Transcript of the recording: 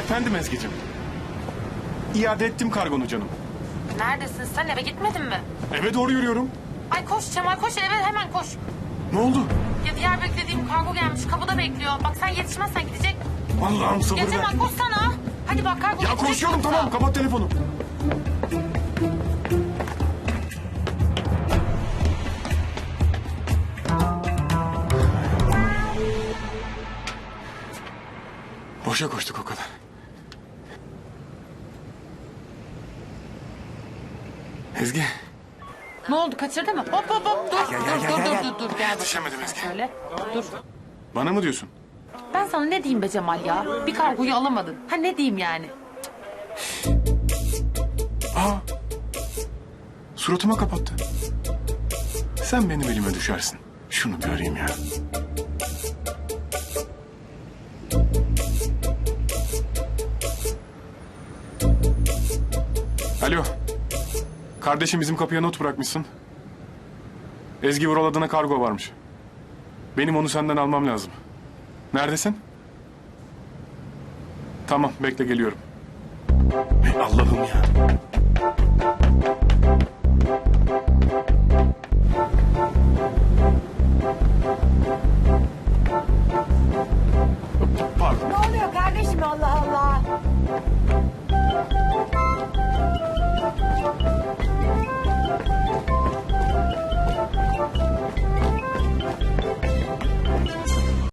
Efendim Ezgi'cim. İade ettim kargonu canım. Neredesin sen eve gitmedin mi? Eve doğru yürüyorum. Ay koş Cemal koş eve hemen koş. Ne oldu? Ya diğer beklediğim kargo gelmiş kapıda bekliyor. Bak sen yetişmezsen gidecek. Allah'ım sabır Ya ver. Cemal koşsana. Hadi bak kargo Ya gidecek koşuyorum yoksa. tamam kapat telefonu. Boşa koştuk o kadar. Ezgi. Ne oldu kaçırdı mı? Hop hop hop dur. Gel, dur gel, gel, dur gel, dur gel. dur dur gel. Yetişemedim Ezgi. Şöyle dur. Bana mı diyorsun? Ben sana ne diyeyim be Cemal ya? Bir kargoyu alamadın. Ha ne diyeyim yani? Aa. Suratıma kapattı. Sen benim elime düşersin. Şunu bir arayayım ya. Alo. Kardeşim bizim kapıya not bırakmışsın. Ezgi Vural adına kargo varmış. Benim onu senden almam lazım. Neredesin? Tamam bekle geliyorum. Allah'ım ya.